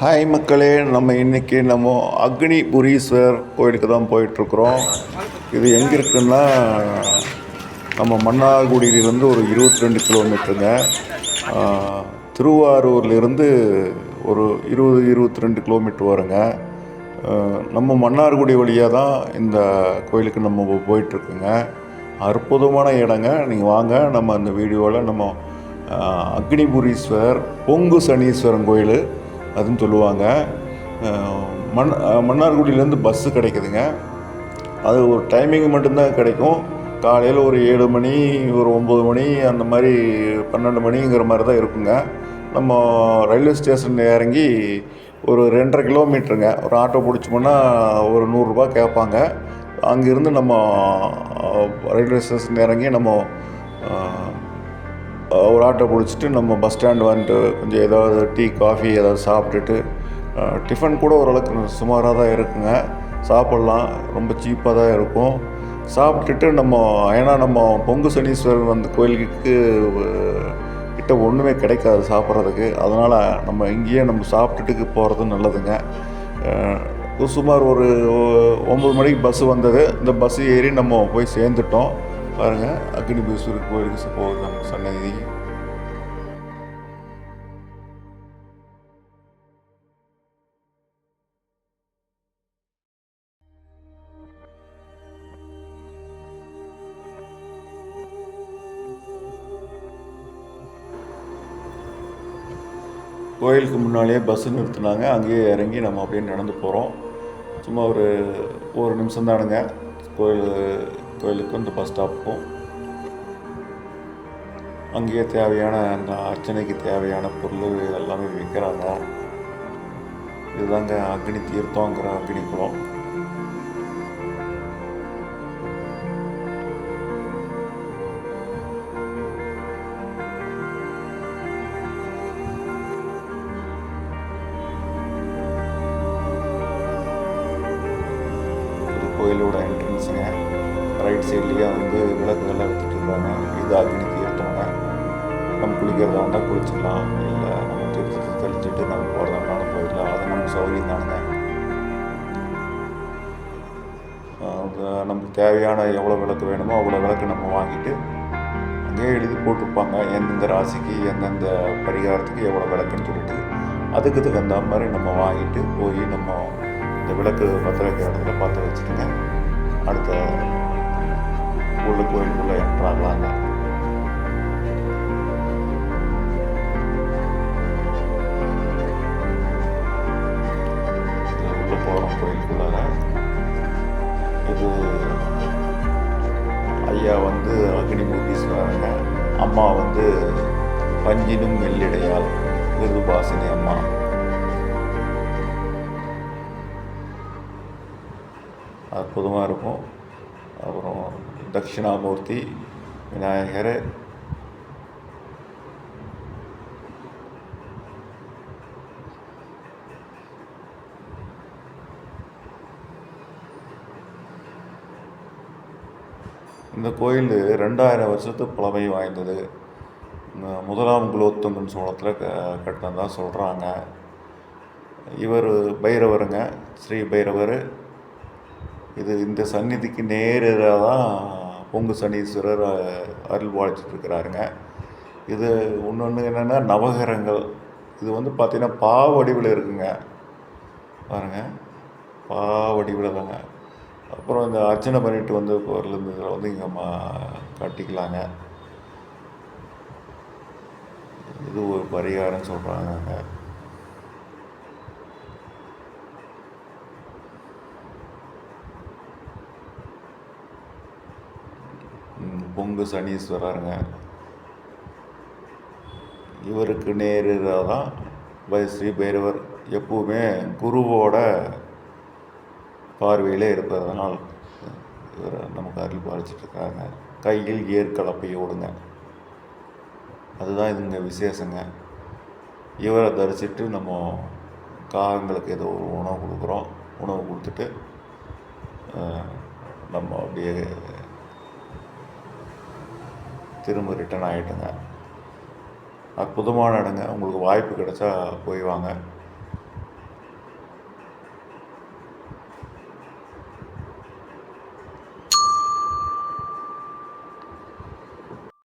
Hi மக்களே. நம்ம இன்றைக்கி நம்ம அக்னிபுரீஸ்வர் கோயிலுக்கு தான் போயிட்டுருக்குறோம். இது எங்கே இருக்குன்னா நம்ம மன்னார்குடியிலிருந்து ஒரு இருபத்தி ரெண்டு கிலோமீட்டருங்க திருவாரூர்லேருந்து ஒரு இருபது இருபத்தி ரெண்டு கிலோமீட்டர் வருங்க. நம்ம மன்னார்குடி வழியாக தான் இந்த கோயிலுக்கு நம்ம போயிட்டுருக்குங்க. அற்புதமான இடங்க. நீங்கள் வாங்க. நம்ம அந்த வீடியோவில் நம்ம அக்னிபுரீஸ்வரர் பொங்கு சனீஸ்வரன் கோயில். அதுன்னு சொல்லுவாங்க. மண் மன்னார்குடியிலேருந்து பஸ்ஸு கிடைக்குதுங்க. அது ஒரு டைமிங் மட்டும்தான் கிடைக்கும். காலையில் ஒரு ஏழு மணி ஒரு ஒம்பது மணி அந்த மாதிரி பன்னெண்டு மணிங்கிற மாதிரி தான் இருக்குங்க. நம்ம ரயில்வே ஸ்டேஷன் இறங்கி ஒரு ரெண்டரை கிலோமீட்டருங்க. ஒரு ஆட்டோ பிடிச்சோம்னா ஒரு நூறுரூபா கேட்பாங்க. அங்கேருந்து நம்ம ரயில்வே ஸ்டேஷன் இறங்கி நம்ம ஒரு ஆட்டோ பிடிச்சிட்டு நம்ம பஸ் ஸ்டாண்ட் வந்துட்டு கொஞ்சம் ஏதாவது டீ காஃபி ஏதாவது சாப்பிட்டுட்டு டிஃபன் கூட ஓரளவுக்கு சுமாராக தான் இருக்குங்க. சாப்பிட்லாம். ரொம்ப சீப்பாக தான் இருக்கும். சாப்பிட்டுட்டு நம்ம ஏன்னா நம்ம பொங்கு சனீஸ்வரர் அந்த கோயிலுக்கு கிட்ட ஒன்றுமே கிடைக்காது சாப்பிட்றதுக்கு. அதனால் நம்ம இங்கேயே நம்ம சாப்பிட்டுட்டு போகிறது நல்லதுங்க. சுமார் ஒரு ஒம்பது மணிக்கு பஸ்ஸு வந்தது. இந்த பஸ்ஸு ஏறி நம்ம போய் சேர்ந்துட்டோம். பாருங்கள் அக்னி கோயிலுக்கு போகிறோம் சன்னதி. கோயிலுக்கு முன்னாலேயே பஸ்ஸு நிறுத்தினாங்க. அங்கேயே இறங்கி நம்ம அப்படியே நடந்து போகிறோம் சும்மா ஒரு ஒரு நிமிஷம் தானுங்க. கோயில் கோயிலுக்கும் இந்த பஸ் ஸ்டாப்புக்கும் அங்கேயே தேவையான அந்த அர்ச்சனைக்கு தேவையான பொருள் எல்லாமே விற்கிறாங்க இதுதாங்க அக்னி தீர்த்தங்கிற அக்னி குளம். சைட்லேயே வந்து விளக்குகள்லாம் எடுத்துகிட்டு இருந்தாங்க இது அக்னி தீர்த்தங்க நம்ம குளிக்கிறதா இருந்தால் குளிச்சிடலாம். இல்லை நம்ம தீர்த்தத்தை தெளிச்சுட்டு நம்ம போகிறதாண்டாலும் போயிடலாம். அது நம்ம சௌகரியம் தானுங்க. அது நமக்கு தேவையான எவ்வளோ விளக்கு வேணுமோ அவ்வளோ விளக்கு நம்ம வாங்கிட்டு அங்கேயே எழுதி போட்டிருப்பாங்க. எந்தெந்த ராசிக்கு எந்தெந்த பரிகாரத்துக்கு எவ்வளோ விளக்குன்னு சொல்லிட்டு அதுக்கு தகுந்த மாதிரி நம்ம வாங்கிட்டு போய் நம்ம இந்த விளக்கு பற்ற வைக்கிற இடத்துல பார்த்து வச்சுட்டுங்க அடுத்த உள்ள கோயிலுக்குள்ள என்றார்களாங்க இது உள்ள போகிறோம் கோயிலுக்குள்ளார இது ஐயா வந்து அக்னிமூர்த்தீஸ்வரங்க அம்மா வந்து பஞ்சினும் மெல்லிடையால் விருதுபாசினி அம்மா அற்புதமாக இருக்கும் அப்புறம் தட்சிணாமூர்த்தி விநாயகர் இந்த கோயில் ரெண்டாயிரம் வருஷத்து பழமை வாய்ந்தது. முதலாம் குலோத்துங்கன் சோழத்தில் க கட்டினதாக சொல்கிறாங்க இவர் பைரவருங்க ஸ்ரீ பைரவர். இது இந்த சந்நிதிக்கு நேரெதிராக தான் பொங்கு சனீஸ்வரர் அஹ், அருள் வாழ்ச்சிட்ருக்கிறாருங்க இது இன்னொன்று என்னென்னா நவகரங்கள் இது வந்து பார்த்திங்கன்னா பா வடிவில் இருக்குங்க. பாருங்க. பா வடிவில் தாங்க. அப்புறம் இந்த அர்ச்சனை பண்ணிட்டு வந்து பொருள் வந்து இங்கே மா கட்டிக்கலாங்க. இது ஒரு பரிகாரம் சொல்கிறாங்க ம், பொங்கு சனீஸ்வரருங்க. இவருக்கு நேராக தான் பை- ஸ்ரீ பைரவர் எப்பவுமே குருவோட பார்வையில் இருப்பதனால் இவர் நமக்கு அருள் பாலிச்சிட்ருக்காங்க கையில் ஏற்கலப்பையோடுங்க அதுதான் இதுங்க விசேஷங்க. இவரை தரிசிட்டு நம்ம காகங்களுக்கு ஏதோ ஒரு உணவு கொடுக்குறோம். உணவு கொடுத்துட்டு நம்ம அப்படியே திரும்ப ரிட்டர்ன் ஆகிட்டுங்க அற்புதமான இடங்க. உங்களுக்கு வாய்ப்பு கிடைச்சா போய் வாங்க.